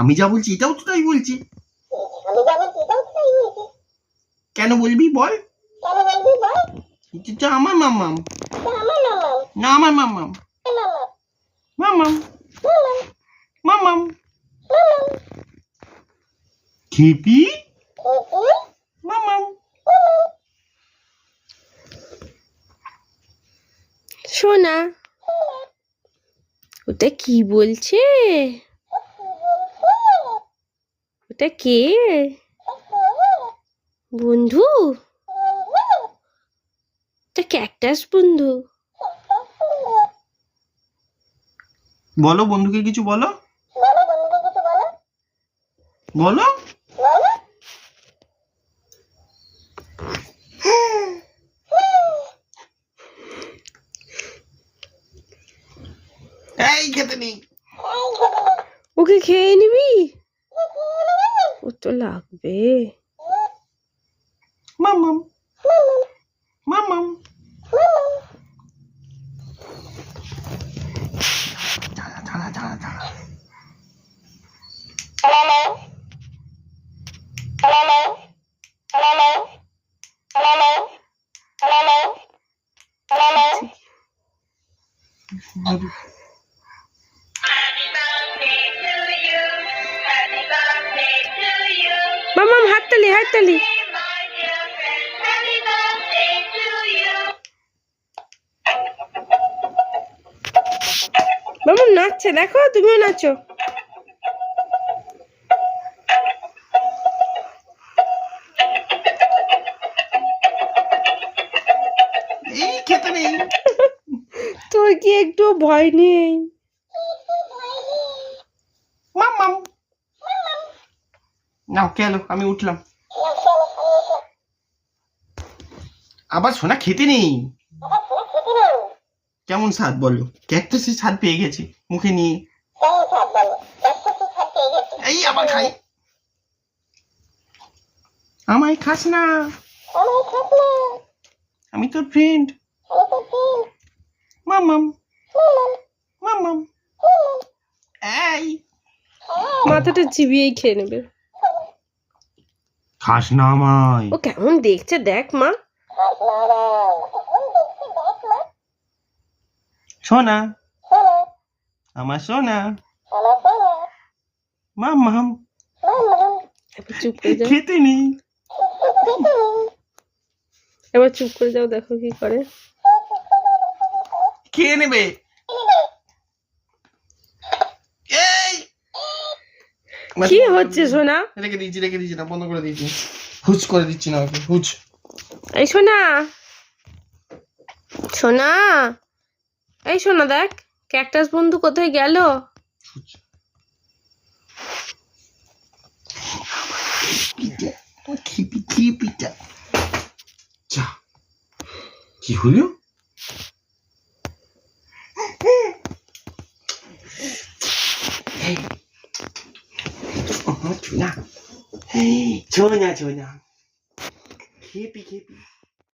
আমি যা বলছি এটাও তো তাই বলছি। কেন বলবি বল? কেন বলবি বল? এটা আমার মাম্মাম। এটা আমার মামা না আমার মাম্মাম। মামা মাম্মাম। মামা মাম্মাম। মামা খেপি? মাম্মাম। সোনা ওটা কি বলছে? ওটা কে? বন্ধু? ওটা ক্যাকটাস বন্ধু। বলো বন্ধুকে কিছু বলো। বলো। এই খেতে নেই ওকে খেয়ে নিবি? tu lạc về. Mâm mâm. Mâm mâm. Thank you. মামাম হাততালি হাততালি। মামাম নাচছে দেখো তুমিও নাচো। তোর কি একটু ভয় নেই? মাম্মাম নাও কেন আমি উঠলাম। আবার সোনা, খেতে নেই? কেমন স্বাদ বলো? ক্যাকটাসের স্বাদ পেয়ে গেছে, মুখে নিয়ে। এই, আবার খাই। আমায় খাস না। আমি তোর ফ্রেন্ড মামাম মামাম এই। মাথাটা চিবিয়েই খেয়ে নেবে। খাস না আমায়। ও কেমন দেখছে দেখ মা। সোনা। আমার সোনা। মামাম এবার চুপ করে যাও। খেতে নেই এবার চুপ করে যাও দেখো কি করে। খেয়ে নেবে এই কি হচ্ছে সোনা? রেখে দিচ্ছি রেখে দিচ্ছি না বন্ধ করে দিচ্ছি। হুচ করে দিচ্ছি না ওকে হুচ এই সোনা। সোনা। এই সোনা দেখ ক্যাকটাস বন্ধু কোথায় গেল? কি হলো? ছোনা এই ছোনা ছোনা খেপি খেপি